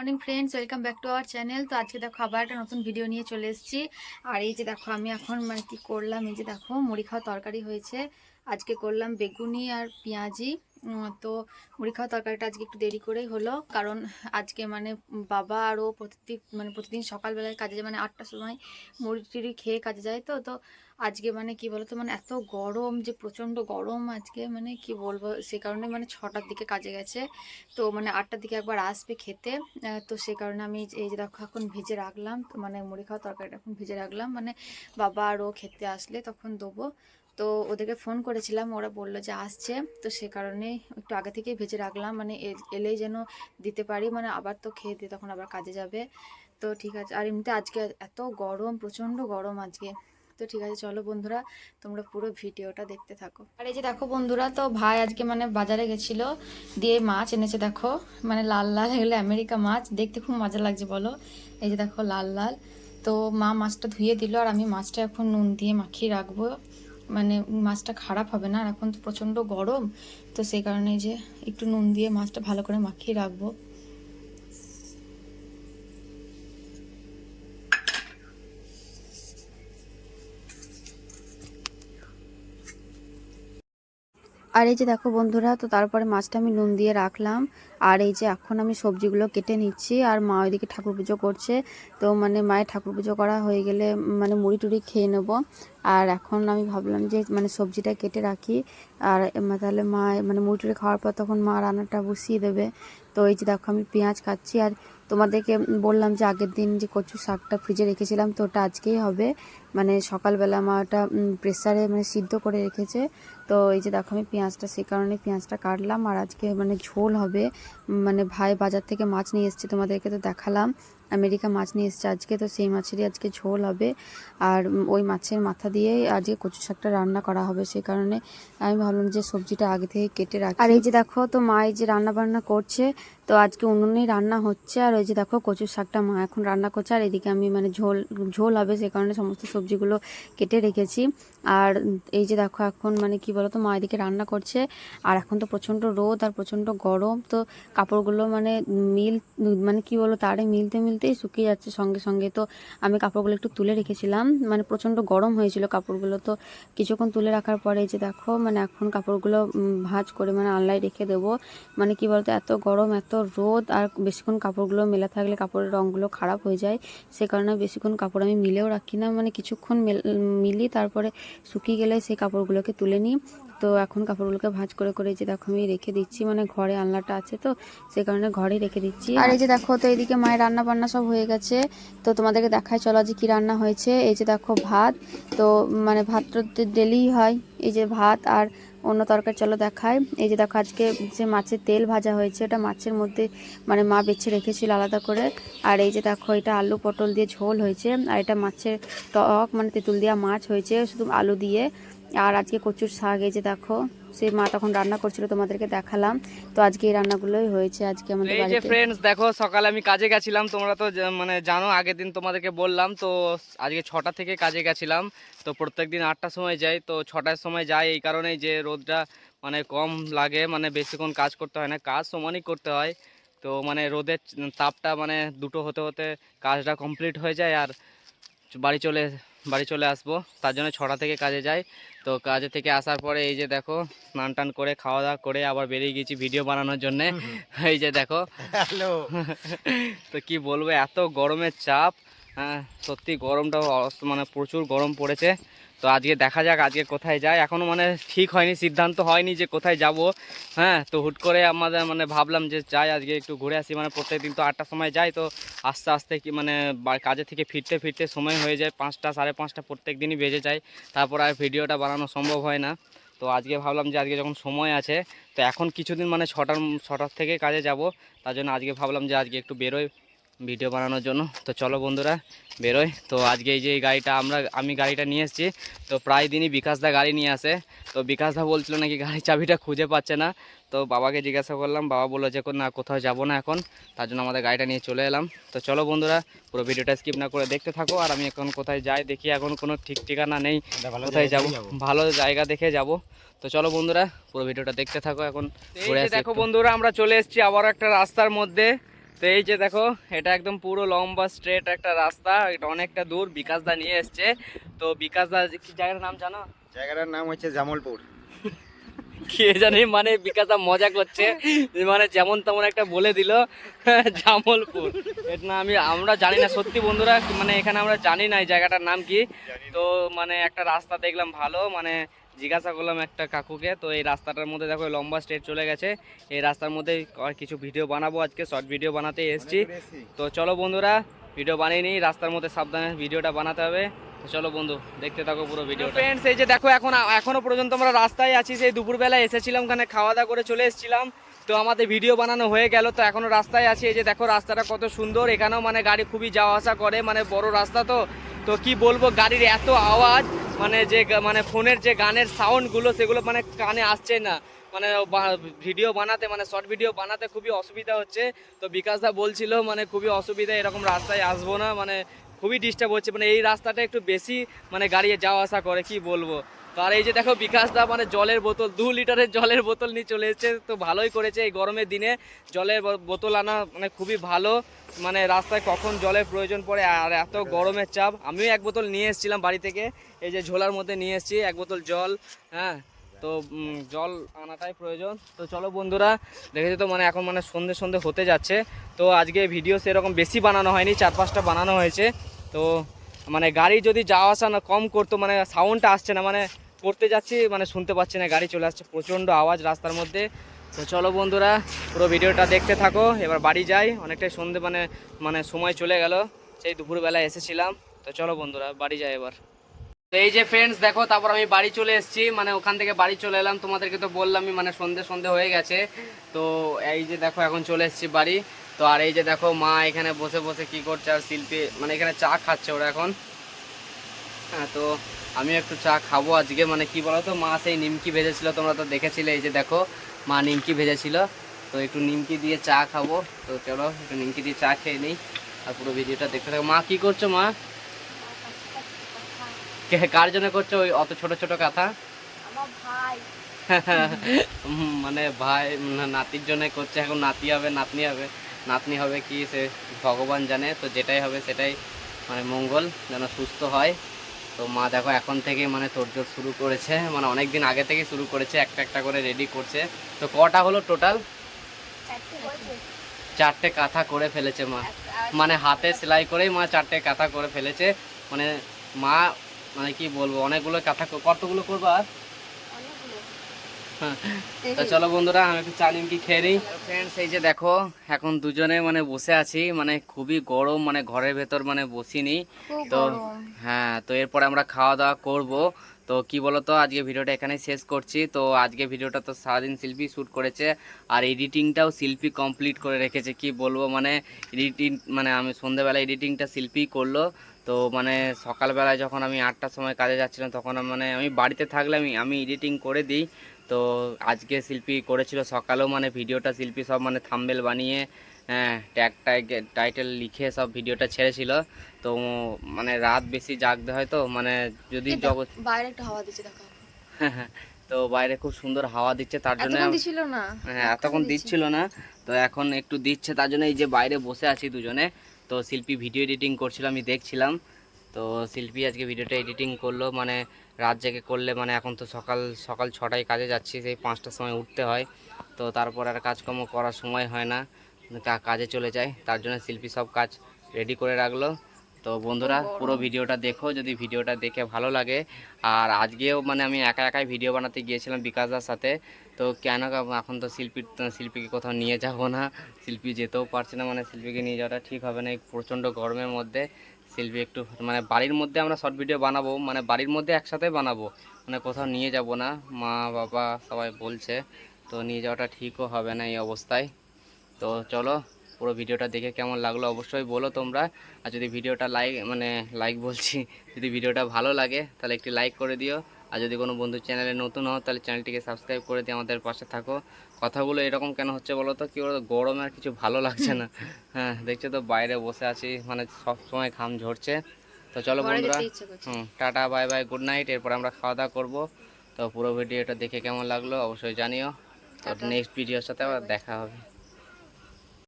Morning friends welcome back to our channel তো আজকে দেখো আবার একটা নতুন ভিডিও নিয়ে চলে এসেছি। আর এই যে দেখো, আমি এখন মানে কি করলাম, এই যে দেখো, মুড়ি খাওয়া তরকারি হয়েছে। আজকে করলাম বেগুনি আর পেঁয়াজি। তো মুড়ি খাওয়া তরকারিটা আজকে একটু দেরি করেই হলো। কারণ আজকে মানে বাবা আরও প্রতিদিন মানে প্রতিদিন সকালবেলায় কাজে যায় মানে আটটার সময় মুড়ি টুড়ি খেয়ে কাজে যায় তো। তো আজকে মানে কি বলতো মানে এত গরম যে প্রচণ্ড গরম আজকে মানে কি বলব, সে কারণে মানে ছটার দিকে কাজে গেছে। তো মানে আটটার দিকে একবার আসবে খেতে। তো সে কারণে আমি এই যে- দেখো এখন ভেজে রাখলাম। মানে মুড়ি খাওয়া তরকারিটা এখন ভেজে রাখলাম। মানে বাবা আরও খেতে আসলে তখন দেবো। তো ওদেরকে ফোন করেছিলাম, ওরা বলল যে আসছে। তো সে কারণে একটু আগে থেকেই ভেজে রাখলাম মানে এলেই যেন দিতে পারি মানে আবার তো খেয়ে দিয়ে তখন আবার কাজে যাবে। তো ঠিক আছে, আর এমনিতে আজকে এত গরম, প্রচণ্ড গরম আজকে। তো ঠিক আছে, চলো বন্ধুরা, তোমরা পুরো ভিডিওটা দেখতে থাকো। আর এই যে দেখো বন্ধুরা, তো ভাই আজকে মানে বাজারে গেছিল, দিয়ে মাছ এনেছে দেখো মানে লাল লাল এগুলো আমেরিকা মাছ, দেখতে খুব মজা লাগছে বলো। এই যে দেখো লাল লাল, তো মা মাছটা ধুয়ে দিল, আর আমি মাছটা এখন নুন দিয়ে মাখিয়ে রাখব। মানে মাছটা খারাপ হবে না। আর এখন তো প্রচণ্ড গরম, তো সেই কারণে যে একটু নুন দিয়ে মাছটা ভালো করে মাখিয়ে রাখব। আর এই যে দেখো বন্ধুরা, তো তারপরে মাছটা আমি নুন দিয়ে রাখলাম। আর এই যে এখন আমি সবজিগুলো কেটে নিচ্ছি, আর মা ওইদিকে ঠাকুর পুজো করছে। তো মানে মায়ের ঠাকুর পুজো করা হয়ে গেলে মানে মুড়ি টুড়ি খেয়ে নেব। আর এখন আমি ভাবলাম যে মানে সবজিটা কেটে রাখি। আর তাহলে মা মানে মুড়ি টুড়ি খাওয়ার পর তখন মা রান্নাটা বসিয়ে দেবে। তো এই যে দেখো আমি পেঁয়াজ কাটছি, আর তোমাদেরকে বললাম যে আগের দিন যে কচু শাকটা ফ্রিজে রেখেছিলাম, তো ওটা আজকেই হবে। মানে সকালবেলা মা ওটা প্রেসারে মানে সিদ্ধ করে রেখেছে। তো এই যে দেখো আমি পেঁয়াজটা, সে কারণে পেঁয়াজটা কাটলাম। আর আজকে মানে ঝোল হবে। মানে ভাই বাজার থেকে মাছ নিয়ে এসছে তোমাদেরকে তো দেখালাম। আমেরিকা মাছ নিয়ে এসেছে। আজকে তো সেই মাছেরই আজকে ঝোল হবে। আর ওই মাছের মাথা দিয়ে আজকে কচু শাকটা রান্না করা হবে। সেই কারণে আমি ভাবলাম যে সবজিটা আগে থেকে কেটে রাখি। আর এই যে দেখো, তো মা এই যে রান্না বান্না করছে, তো আজকে উনুনেই রান্না হচ্ছে। আর ওই যে দেখো, কচু শাকটা মা এখন রান্না করছে। আর এদিকে আমি মানে ঝোল ঝোল হবে সে কারণে সমস্ত সবজিগুলো কেটে রেখেছি। আর এই যে দেখো, এখন মানে কি বলতো, মা এদিকে রান্না করছে। আর এখন তো প্রচণ্ড রোদ আর প্রচণ্ড গরম। তো কাপড়গুলো মানে মিল মানে কি বলো তারে মিলতে মিলতেই শুকিয়ে যাচ্ছে সঙ্গে সঙ্গে। তো আমি কাপড়গুলো একটু তুলে রেখেছিলাম। মানে প্রচণ্ড গরম হয়েছিল কাপড়গুলো। তো কিছুক্ষণ তুলে রাখার পরে যে দেখো মানে এখন কাপড়গুলো ভাঁজ করে মানে আনলায় রেখে দেবো। মানে কি বলতো, এত গরম, এত রোদ, আর বেশিক্ষণ কাপড়গুলো মেলা থাকলে কাপড়ের রঙগুলো খারাপ হয়ে যায়। সে কারণে বেশিক্ষণ কাপড় আমি মিলেও রাখি না। মানে কিছুক্ষণ মেল- তারপরে শুকিয়ে গেলে সেই কাপড়গুলোকে তুলে নিই। তো এখন কাপড়গুলোকে ভাঁজ করে করে যে দেখো আমি রেখে দিচ্ছি। মানে ঘরে আলনাটা আছে তো, সে কারণে ঘরে রেখে দিচ্ছি। আর এই যে দেখো, তো এইদিকে মায়ের রান্না বান্না সব হয়ে গেছে। তো তোমাদেরকে দেখাই চলো যে কি রান্না হয়েছে। এই যে দেখো ভাত। তো মানে ভাত তো ডেলি হয়। এই যে ভাত আর অন্য তরকারি চলো দেখায়। এই যে দেখো আজকে যে মাছের তেল ভাজা হয়েছে এটা মাছের মধ্যে মানে মা বেছে রেখেছিল আলাদা করে। আর এই যে দেখো এটা আলু পটল দিয়ে ঝোল হয়েছে। আর এটা মাছের টক মানে তেঁতুল দেওয়া মাছ হয়েছে শুধু আলু দিয়ে। আর আজকে কচুর শাক এই যে দেখো সে মা তখন রান্না করছিল তোমাদেরকে দেখালাম। তো আজকে এই রান্নাগুলোই হয়েছে আজকে আমাদের এই যে ফ্রেন্ডস দেখো সকালে আমি কাজে গেছিলাম তোমরা তো মানে জানো আগের দিন তোমাদেরকে বললাম তো আজকে ছটা থেকে কাজে গেছিলাম তো প্রত্যেকদিন আটটার সময় যাই তো ছটার সময় যাই এই কারণেই যে রোদটা মানে কম লাগে মানে বেশিক্ষণ কাজ করতে হয় না কাজ সমানই করতে হয়। তো মানে রোদের তাপটা মানে দুটো হতে হতে কাজটা কমপ্লিট হয়ে যায় আর বাড়ি চলে বাড়ি চলে আসব। তার জন্য ছটা থেকে কাজে যাই। তো কাজে থেকে আসার পরে এই যে দেখো স্নান টান করে খাওয়া দাওয়া করে আবার বেরিয়ে গেছি ভিডিও বানানোর জন্য। এই যে দেখো। হ্যালো। তো কি বলব এত গরমের চাপ। হ্যাঁ সত্যি গরমটা মানে প্রচুর গরম পড়েছে। তো আজকে দেখা যাক আজকে কোথায় যায়। এখনও মানে ঠিক হয়নি, সিদ্ধান্ত হয়নি যে কোথায় যাব। হ্যাঁ তো হুট করে আমাদের মানে ভাবলাম যে যাই, আজকে একটু ঘুরে আসি। মানে প্রত্যেক দিন তো আটটার সময় যাই, তো আস্তে আস্তে কি মানে কাজে থেকে ফিরতে ফিরতে সময় হয়ে যায়। পাঁচটা, সাড়ে পাঁচটা প্রত্যেক দিনই বেজে যায়। তারপর আর ভিডিওটা বানানো সম্ভব হয় না। তো আজকে ভাবলাম যে আজকে যখন সময় আছে, তো এখন কিছুদিন মানে ছটার ছটার থেকে কাজে যাব। তার জন্য আজকে ভাবলাম যে আজকে একটু বেরোই। ভিডিও বানানোর জন্য। তো চলো বন্ধুরা বেরোয় তো আজকে এই যে এই গাড়িটা আমরা আমি গাড়িটা নিয়ে এসেছি। তো প্রায় দিনই বিকাশদা গাড়ি নিয়ে আসে। তো বিকাশদা বলছিল নাকি গাড়ির চাবিটা খুঁজে পাচ্ছে না। তো বাবাকে জিজ্ঞাসা করলাম বাবা বলল যে না কোথাও যাব না এখন। তার জন্য আমাদের গাড়িটা নিয়ে চলে এলাম। তো চলো বন্ধুরা পুরো ভিডিওটা স্কিপ না করে দেখতে থাকো। আর আমি এখন কোথায় যাই দেখি এখন কোনো ঠিক ঠিকানা নেই। কোথায় যাব? ভালো জায়গা দেখে যাব। তো চলো বন্ধুরা পুরো ভিডিওটা দেখতে থাকো এখন। দেখো বন্ধুরা আমরা চলে এসেছি আবার একটা রাস্তার মধ্যে। তো এই যে দেখো এটা একদম পুরো লম্বা স্ট্রেট একটা রাস্তা এটা অনেকটা দূর বিকাশ দা নিয়ে এসছে। তো বিকাশ দা কি জায়গার নাম জানো? জায়গাটার নাম হচ্ছে জামলপুর। কে জানি মানে বিকাশ দা মজা করছে মানে যেমন তেমন একটা বলে দিল জামলপুর। এটা না আমি আমরা জানি না সত্যি বন্ধুরা মানে এখানে আমরা জানি না এই জায়গাটার নাম কি। তো মানে একটা রাস্তা দেখলাম ভালো মানে জিজ্ঞাসা করলাম একটা কাকুকে তো এই রাস্তাটার মধ্যে দেখো লম্বা স্ট্রেট চলে গেছে। এই রাস্তার মধ্যে আর কিছু ভিডিও বানাবো আজকে শর্ট ভিডিও বানাতে এসেছি। তো চলো বন্ধুরা ভিডিও বানিয়ে নিই রাস্তার মধ্যে সাবধানে ভিডিওটা বানাতে হবে। তো চলো বন্ধু দেখতে থাকো পুরো ভিডিও ফ্রেন্ডস এই যে দেখো এখন এখনও পর্যন্ত আমরা রাস্তায় আছি সেই দুপুরবেলায় এসেছিলাম ওখানে খাওয়া দাওয়া করে চলে এসেছিলাম। তো আমাদের ভিডিও বানানো হয়ে গেল তো এখনও রাস্তায় আছি। এই যে দেখো রাস্তাটা কত সুন্দর এখানেও মানে গাড়ি খুবই যাওয়া আসা করে মানে বড় রাস্তা তো। তো কি বলব, গাড়ির এত আওয়াজ মানে যে মানে ফোনের যে গানের সাউন্ডগুলো সেগুলো মানে কানে আসছে না। মানে ভিডিও বানাতে মানে শর্ট ভিডিও বানাতে খুবই অসুবিধা হচ্ছে। তো বিকাশদা বলছিল মানে খুবই অসুবিধা, এরকম রাস্তায় আসব না মানে খুবই ডিস্টার্ব হচ্ছে। মানে এই রাস্তাটা একটু বেশি মানে গাড়ি যাওয়া আসা করে, কি বলব? আর এই যে দেখো বিকাশদা মানে জলের বোতল, দু লিটারের জলের বোতল নিয়ে চলে এসেছে। তো ভালোই করেছে এই গরমের দিনে। জলের বোতল আনা মানে খুবই ভালো। মানে রাস্তায় কখন জলের প্রয়োজন পড়ে, আর এত গরমের চাপ। আমিও এক বোতল নিয়ে এসেছিলাম বাড়ি থেকে। এই যে ঝোলার মধ্যে নিয়ে এসেছি, এক বোতল জল হ্যাঁ? তো জল আনাটাই প্রয়োজন। তো চলো বন্ধুরা, দেখেছ তো মানে এখন মানে সন্ধে সন্ধে হতে যাচ্ছে। তো আজকে ভিডিও সেরকম বেশি বানানো হয়নি, চার পাঁচটা বানানো হয়েছে। তো মানে গাড়ি যদি যাওয়া আসা না কম করতো মানে সাউন্ডটা আসছে না মানে করতে যাচ্ছি মানে শুনতে পাচ্ছি না, গাড়ি চলে আসছে, প্রচণ্ড আওয়াজ রাস্তার মধ্যে। তো চলো বন্ধুরা, পুরো ভিডিওটা দেখতে থাকো, এবার বাড়ি যাই, অনেকটাই সন্ধে মানে মানে সময় চলে গেল, সেই দুপুরবেলায় এসেছিলাম। তো চলো বন্ধুরা, বাড়ি যাই এবার। তো এই যে ফ্রেন্ডস দেখো, তারপর আমি বাড়ি চলে এসেছি মানে ওখান থেকে বাড়ি চলে এলাম, তোমাদেরকে তো বললামই মানে সন্ধে সন্ধে হয়ে গেছে। তো এই যে দেখো, এখন চলে এসেছি বাড়ি। তো আর এই যে দেখো মা এখানে বসে বসে কি করছে আর শিল্পী মানে এখানে চা খাচ্ছে ওরা এখন। হ্যাঁ তো আমি একটু চা খাব আজকে মানে কি বলো তো মা সেই নিমকি ভেজেছিল তোমরা তো দেখেছিলে এই যে দেখো মা নিমকি ভেজেছিল। তো একটু নিমকি দিয়ে চা খাব তো চলো একটু নিমকি দিয়ে চা খেয়ে নিই আর পুরো ভিডিওটা দেখতে থাকো। মা কি করছ মা? কার জন্য করছ ওই অত ছোট ছোট কথা? মানে ভাই নাতির জন্য করছে এখন নাতি হবে নাতনি হবে। নাতনি হবে কি সে ভগবান জানে তো যেটাই হবে সেটাই মানে মঙ্গল যেন সুস্থ হয়। তো মা দেখো এখন থেকে মানে তোড়জোড় শুরু করেছে মানে অনেক দিন আগে থেকে শুরু করেছে একটা একটা করে রেডি করছে। তো কটা হলো টোটাল চারটে কাঁথা করে ফেলেছে মা। মানে হাতে সেলাই করেই মা চারটে কাঁথা করে ফেলেছে। মানে মা মানে কি বলব অনেকগুলো কাঁথা কতগুলো করব আর? তো চলো বন্ধুরা আমি একটু চা নিমকি খেয়ে নিই? ফ্রেন্ডস এই যে দেখো এখন দুজনে মানে বসে আছি মানে খুবই গরম মানে ঘরের ভেতর মানে বসিনি তো হ্যাঁ তো এরপরে আমরা খাওয়া দাওয়া করব। তো কি বলতো আজকে ভিডিওটা এখানে শেষ করছি। তো আজকে ভিডিওটা তো সারাদিন শিল্পী শ্যুট করেছে আর এডিটিংটাও শিল্পী কমপ্লিট করে রেখেছে কি বলব? মানে এডিটিং মানে আমি সন্ধ্যেবেলা এডিটিংটা শিল্পী করল। তো মানে সকালবেলায় যখন আমি আটটার সময় কাজে যাচ্ছিলাম তখন মানে আমি বাড়িতে থাকলে আমি আমি এডিটিং করে দিই। তো আজকে শিল্পী করেছিল সকালেও মানে ভিডিওটা শিল্পী সব মানে থাম্বেল বানিয়ে হ্যাঁ ট্যাগ ট্যাগ টাইটেল লিখে সব ভিডিওটা ছেড়েছিল। তো মানে রাত বেশি জাগতে হয় তো মানে যদি জগৎ বাইরে একটা হাওয়া দিচ্ছে দেখো। তো বাইরে খুব সুন্দর হাওয়া দিচ্ছে তার জন্য দিছিল না। হ্যাঁ এতক্ষণ দিচ্ছিল না তো এখন একটু দিচ্ছে তার জন্য এই যে বাইরে বসে আছি দুজনে তো শিল্পী ভিডিও এডিটিং করছিল আমি দেখছিলাম। তো শিল্পী আজকে ভিডিওটা এডিটিং করল মানে রাত জেগে করলে মানে এখন তো সকাল সকাল ছটায় কাজে যাচ্ছি, সেই পাঁচটার সময় উঠতে হয়। তো তারপর আর কাজকর্ম করার সময় হয় না কাজে চলে যায়। তার জন্য শিল্পী সব কাজ রেডি করে রাখল। তো বন্ধুরা, পুরো ভিডিওটা দেখো, যদি ভিডিওটা দেখে ভালো লাগে। আর আজকেও মানে আমি একা একাই ভিডিও বানাতে গিয়েছিলাম বিকাশদার সাথে। তো কেন এখন তো শিল্পী শিল্পীকে কোথাও নিয়ে যাব না। শিল্পী যেতেও পারছে না মানে শিল্পীকে নিয়ে যাওয়াটা ঠিক হবে না, এই প্রচণ্ড গরমের মধ্যে। শিল্পী একটু মানে বাড়ির মধ্যে আমরা শর্ট ভিডিও বানাবো মানে বাড়ির মধ্যে একসাথে বানাবো মানে কোথাও নিয়ে যাব না, মা, বাবা সবাই বলছে, তো নিয়ে যাওয়াটা ঠিকও হবে না এই অবস্থায়। তো চলো, পুরো ভিডিওটা দেখে কেমন লাগল অবশ্যই বলো তোমরা। আর যদি ভিডিওটা লাইক মানে লাইক বলছি, যদি ভিডিওটা ভালো লাগে, তাহলে একটি লাইক করে দিও। আর যদি কোনো বন্ধু চ্যানেলে নতুন হও তাহলে চ্যানেলটিকে সাবস্ক্রাইব করে দিয়ে আমাদের পাশে থাকো। কথাগুলো এরকম কেন হচ্ছে বলো তো? কী বলতো? গরমে আর কিছু ভালো লাগছে না। হ্যাঁ দেখছ তো? বাইরে বসে আছি মানে সব সময় ঘাম ঝরছে। তো চলো বন্ধুরা হুম tata bye bye good night. এরপর আমরা খাওয়া দাওয়া করব। তো পুরো ভিডিওটা দেখে কেমন লাগল অবশ্যই জানিও। তো নেক্সট ভিডিওর সাথে আবার দেখা হবে।